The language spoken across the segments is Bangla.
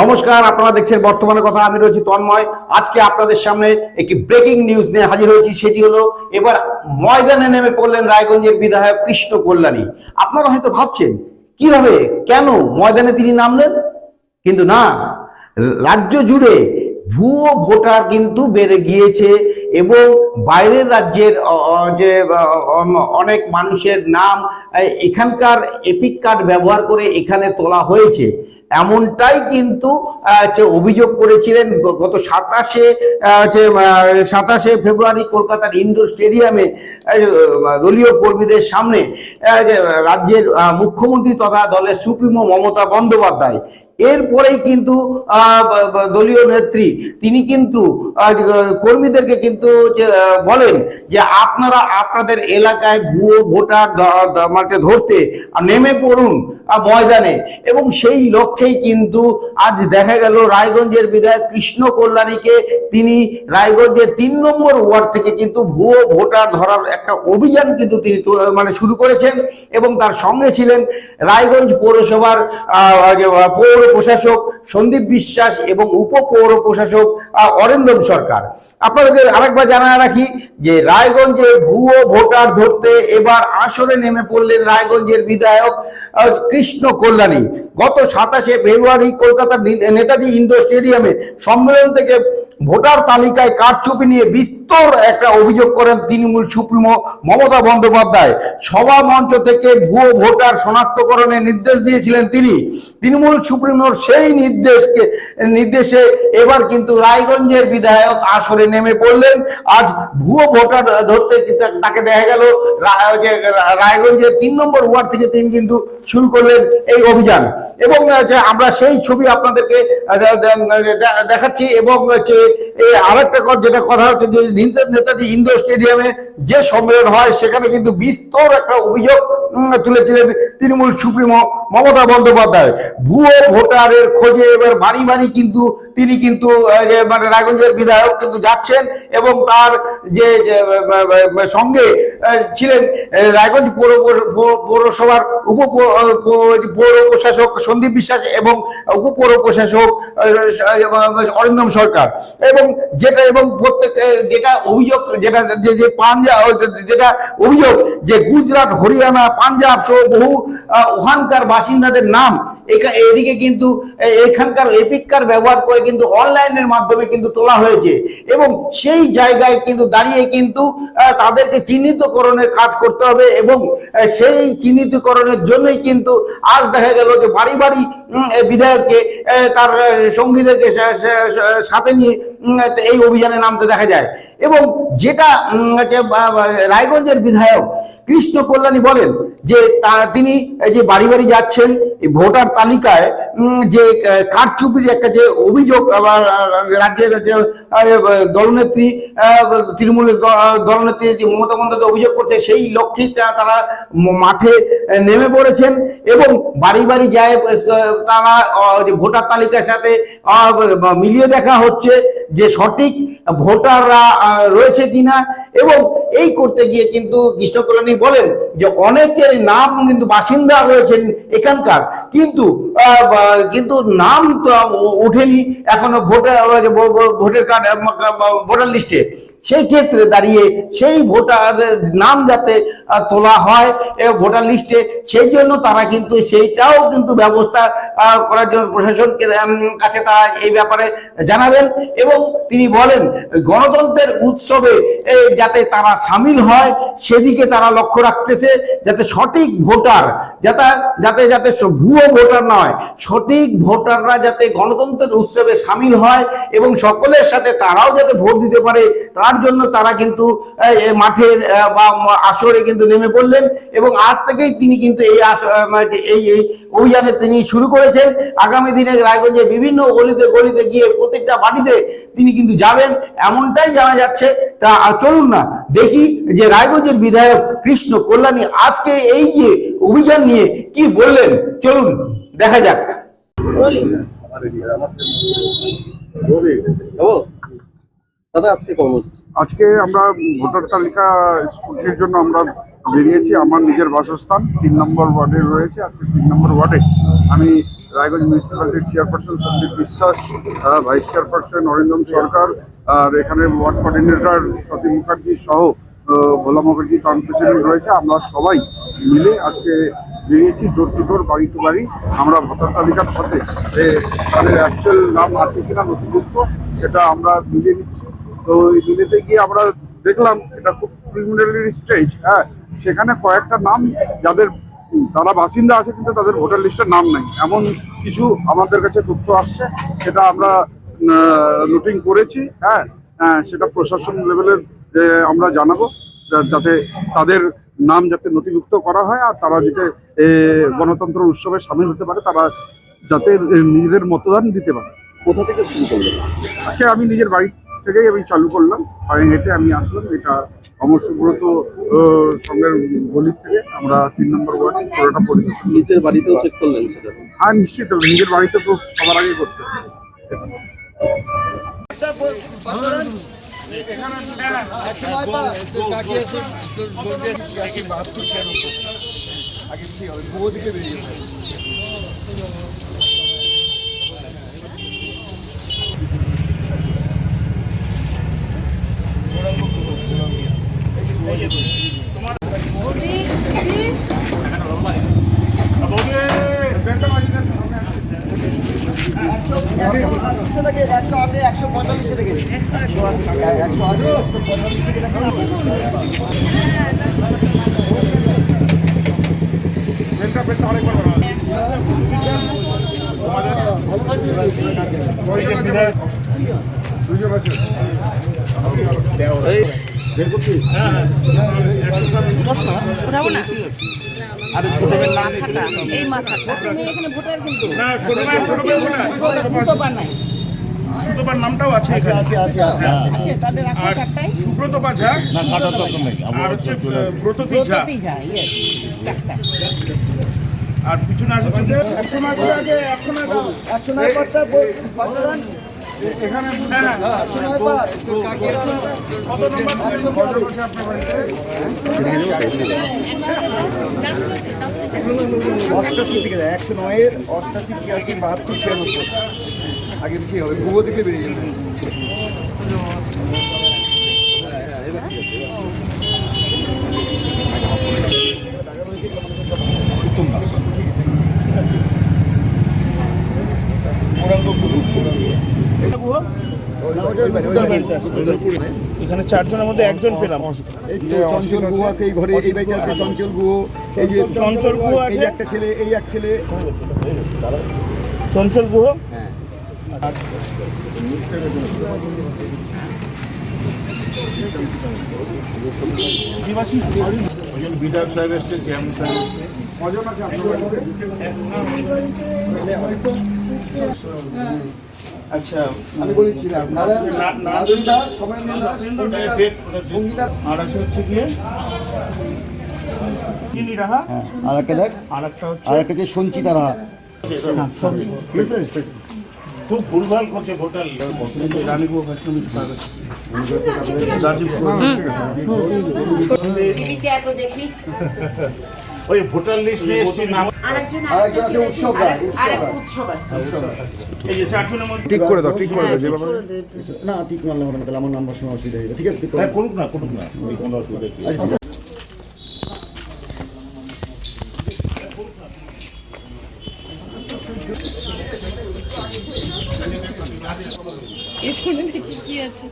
নমস্কার, আপনারা দেখছেন বর্তমানে কথা, আমি রয়েছি তন্ময়। আজকে আপনাদের সামনে একটি ব্রেকিং নিউজ নিয়ে হাজির হয়েছি, সেটি হলো, এবার ময়দানে নেমে পড়লেন রায়গঞ্জের বিধায়ক কৃষ্ণ কল্যাণী। আপনারা হয়তো ভাবছেন কীভাবে কেন ময়দানে তিনি নামলেন? কিন্তু না, রাজ্য জুড়ে ভুয়ো ভোটার কিন্তু বেড়ে গিয়েছে এবং বাইরের রাজ্যের যে অনেক মানুষের নাম এখানকার এপিক কার্ড ব্যবহার করে এখানে তোলা হয়েছে। এমনটাই কিন্তু অভিযোগ করেছিলেন গত সাতাশে সাতাশে ফেব্রুয়ারি কলকাতার ইন্ডোর স্টেডিয়ামে দলীয় কর্মীদের সামনে রাজ্যের মুখ্যমন্ত্রী তথা দলের সুপ্রিমো মমতা বন্দ্যোপাধ্যায়। এরপরেই কিন্তু দলীয় নেত্রী, তিনি কিন্তু কর্মীদেরকে কিন্তু বলেন যে আপনারা আপনাদের এলাকায় ভুয়ো ভোটার ধরতে নেমে পড়ুন। ময়দানে। এবং সেই লক্ষ্যেই কিন্তু আজ দেখা গেল রায়গঞ্জের বিধায়ক কৃষ্ণ কল্যাণীকে তিনি রায়গঞ্জের তিন নম্বর ওয়ার্ড থেকে কিন্তু ভুয়ো ভোটার ধরার একটা অভিযান কিন্তু তিনি মানে শুরু করেছেন এবং তার সঙ্গে ছিলেন রায়গঞ্জ পৌরসভার পৌর প্রশাসক সন্দীপ বিশ্বাস এবং উপ পৌর প্রশাসক অরিন্দম সরকার। আপনাদের আরেকবার জানা রাখি যে রায়গঞ্জে ভুয়ো ভোটার ধরতে এবার আসরে নেমে পড়লেন রায়গঞ্জের বিধায়ক কৃষ্ণ কল্যাণী। গত সাতাশে ফেব্রুয়ারি কলকাতার নেতাজি ইন্ডোর স্টেডিয়ামে সম্মেলন থেকে ভোটার তালিকায় কারচুপি নিয়ে বিস্তর একটা অভিযোগ করেন তৃণমূল সুপ্রিমো মমতা বন্দ্যোপাধ্যায়। সভা মঞ্চ থেকে ভুয়ো ভোটার শনাক্তকরণের নির্দেশ দিয়েছিলেন তিনি। তৃণমূল সুপ্রিমোর সেই নির্দেশকে, নির্দেশে এবার কিন্তু রায়গঞ্জের বিধায়ক আসরে নেমে পড়লেন। আজ ভুয়ো ভোটার ধরতে তাকে দেখা গেল। রায়গঞ্জের তিন নম্বর ওয়ার্ড থেকে তিনি কিন্তু শুরু করলেন এই অভিযান। এবং আমরা সেই ছবি আপনাদেরকে দেখাচ্ছি এবং হচ্ছে আরেকটা কথা, যেটা কথা হচ্ছে যে নিতে- নেতাজি ইন্ডোর স্টেডিয়ামে যে সম্মেলন হয়, সেখানে কিন্তু বিস্তর একটা অভিযোগ তুলেছিলেন তৃণমূল সুপ্রিমো মমতা বন্দ্যোপাধ্যায়। ভুয়ো ভোটারের খোঁজে এবার বাড়ি বাড়ি কিন্তু তিনি কিন্তু মানে রায়গঞ্জের বিধায়ক কিন্তু যাচ্ছেন এবং তার যে সঙ্গে ছিলেন রায়গঞ্জ পৌর, পৌর- পৌরসভার উপ পৌর প্রশাসক সন্দীপ বিশ্বাস এবং উপ পৌর প্রশাসক অরিন্দম সরকার। এবং যেটা এবং প্রত্যেক যেটা অভিযোগ, যেটা, যে পাঞ্জাব যেটা অভিযোগ যে গুজরাট, হরিয়ানা, পাঞ্জাব সহ বহু ওখানকার বাসিন্দাদের নাম এদিকে কিন্তু এখানকার এপিক কার ব্যবহার করে কিন্তু অনলাইনের মাধ্যমে কিন্তু তোলা হয়েছে। এবং সেই জায়গায় কিন্তু দাঁড়িয়ে কিন্তু তাদেরকে চিহ্নিতকরণের কাজ করতে হবে এবং সেই চিহ্নিতকরণের জন্যই কিন্তু আজ দেখা গেল যে বাড়ি বাড়ি বিধায়ককে তার সঙ্গীদেরকে সাথে নিয়ে এই অভিযানে নামতে দেখা যায়। এবং যেটা রায়গঞ্জের বিধায়ক কৃষ্ণ কল্যাণী বলেন যে তিনি যে বাড়ি বাড়ি যাচ্ছেন ভোটার তালিকায় যে কারচুপির একটা যে অভিযোগ আবার রাজ্যের যে দলনেত্রী তৃণমূলের দলনেত্রী যে মমতা বন্দ্যোপাধ্যায় অভিযোগ করছে, সেই লক্ষ্যে তারা মাঠে নেমে পড়েছেন এবং বাড়ি বাড়ি যায় তারা ভোটার তালিকার সাথে মিলিয়ে দেখা হচ্ছে। যে সঠিক ভোটাররা রয়েছে কিনা এবং এই করতে গিয়ে কিন্তু কৃষ্ণকল্যাণী বলেন যে অনেকের নাম কিন্তু বাসিন্দা রয়েছেন এখানকার। কিন্তু কিন্তু নাম তো ওঠেনি এখনও ভোটার ভোটার কার্ড ভোটার লিস্টে। সেই ক্ষেত্রে দাঁড়িয়ে সেই ভোটারের নাম যাতে তোলা হয় ভোটার লিস্টে, সেই জন্য তারা কিন্তু সেইটাও কিন্তু ব্যবস্থা করার জন্য প্রশাসনকে কাছে তারা এই ব্যাপারে জানাবেন এবং তিনি বলেন, গণতন্ত্রের উৎসবে যাতে তারা সামিল হয়, সেদিকে তারা লক্ষ্য রাখতেছে, যাতে সঠিক ভোটার, যাতে যাতে যাতে ভুয়ো ভোটার নয়, সঠিক ভোটাররা যাতে গণতন্ত্রের উৎসবে সামিল হয় এবং সকলের সাথে তারাও যাতে ভোট দিতে পারে, তার জন্য তারা কিন্তু মাঠের বা আসরে কিন্তু নেমে পড়লেন এবং আজ থেকেই তিনি কিন্তু মানে এই এই অভিযানে তিনি শুরু করেছেন আগামী দিনে রায়গঞ্জে বিভিন্ন গলিতে গলিতে গিয়ে প্রত্যেকটা বাড়িতে তিনি কিন্তু যাবেন এমনটাই জানা যাচ্ছে তা চলুন না দেখি যে রায়গঞ্জের বিধায়ক কৃষ্ণ কল্যাণী আজকে এই যে অভিযান নিয়ে কি বললেন চলুন দেখা যাক দাদা, আজকে আজকে আমরা ভোটার তালিকা স্কুটির জন্য আমরা বেরিয়েছি, আমার নিজের বাসস্থান, তিন নম্বর ওয়ার্ডে রয়েছে, আজকে তিন নম্বর ওয়ার্ডে। আমি Raiganj মিউনিসিপ্যালিটির chairperson Sandeep Biswas vice chairperson Arindam Sarkar, আর এখানে ওয়ার্ড কোঅর্ডিনেটর সতীন মুখার্জি সহ ভোলা মুখার্জি টাউন প্রেসিডেন্ট রয়েছে। আমরা সবাই মিলে আজকে বেরিয়েছি ডোর টু ডোর বাড়ি টু বাড়ি। আমরা ভোটার তালিকার সাথে তাদের অ্যাকচুয়াল নাম আছে কিনা নথিভুক্ত, সেটা আমরা মিলিয়ে নিচ্ছি। তো এই মিলেতে গিয়ে আমরা দেখলাম এটা খুব প্রিলিমিনারি স্টেজ হ্যাঁ? সেখানে কয়েকটা নাম যাদের তারা বাসিন্দা আছে কিন্তু তাদের ভোটার লিস্টে নাম নেই। এমন কিছু আমাদের কাছে তথ্য আসছে সেটা আমরা নোটিং করেছি হ্যাঁ? সেটা প্রশাসন লেভেলের আমরা জানাব যাতে তাদের নাম যাতে নথিভুক্ত করা হয় আর তারা যাতে গণতন্ত্র উৎসবে সামিল হতে পারে তারা যাতে নিজেদের মতদান দিতে পারে। কোথা থেকে শুরু করলেন? আজকে আমি নিজের বাড়ি থেকেই আমি চালু করলাম। পায়ে হেঁটে আমি আসলাম। এটা অমর সুব্রত আহ, সঙ্গের গলি থেকে আমরা তিন নম্বর ওয়ার্ড পুরোটা পরিদর্শন নিজের বাড়িতেও চেক করলেন সেটা? হ্যাঁ নিশ্চিত নিজের বাড়িতে তো সবার আগে করতে হবে। আগে পিছিয়ে হবে দিকে বেরিয়ে একশো আটে একশো পঁয়তাল্লিশে থেকে একশো আটে একশো পঁয়তাল্লিশ থেকে ভালো থাকবে দুজন আছে না নাই সুতোবার নামটাও আছে আছে। আছে আছে আছে আছে তাদের রাখা আর চারটাই সুব্রত পাঝা আর হচ্ছে আহ, ঝা প্রতি যায় ইয়ে চারটা আর পিছনে হচ্ছে এখন আছে আগে এখন আছে একশো পাঁচটা পাঁচটা দান অষ্টাশি থেকে একশো নয়ের অষ্টাশি, ছিয়াশি, বাহাত্তর, ছিয়ানব্বই। আগে পিছিয়ে হবে ভূগো থেকে বেরিয়ে যাবে না, ওটা ওটার বাড়িতে আছে। এখানে চারজনের মধ্যে একজন পেলাম চঞ্চল গুহ আছে এই ঘরে এই বাড়িতে আছে চঞ্চল গুহ এই যে চঞ্চল গুহ এই আছে? একটা ছেলে এই এক ছেলে চঞ্চল গুহ হ্যাঁ বিধায়ক সাহেব এসছে চেয়ারম্যান সাহেব কজন আছে আপনার বাড়িতে? আচ্ছা আমি বলেছিলাম আর হচ্ছে গিয়ে হ্যাঁ আর একটা দেখ আর যে সঞ্চিতা রাহা। ঠিক আছে? খুব ভুলভাল করছে ভোটার রানীপুর রাজীব ওই ভোটার লিস্ট নিয়ে এসছি নাম ঠিক করে দাও ঠিক করে দাও যেভাবে না ঠিক মানলে তাহলে আমার নাম্বার সময় অসুবিধা হয়ে ঠিক আছে ঠিক হ্যাঁ করুক না করুক না। কোনো অসুবিধা নেই আচ্ছা, ঠিক আছে। স্কুলে নাকি কি আছে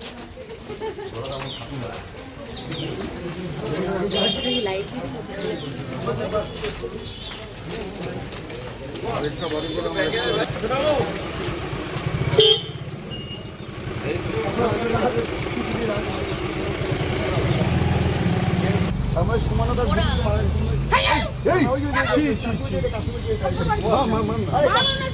আমার সমানতা এই ছি ছি ছি, মা ছি।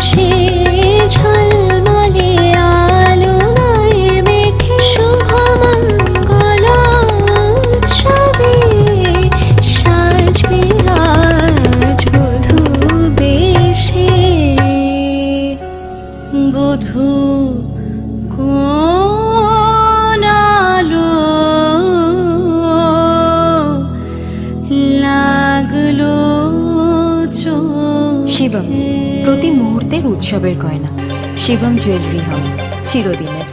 心。চিরদিনের।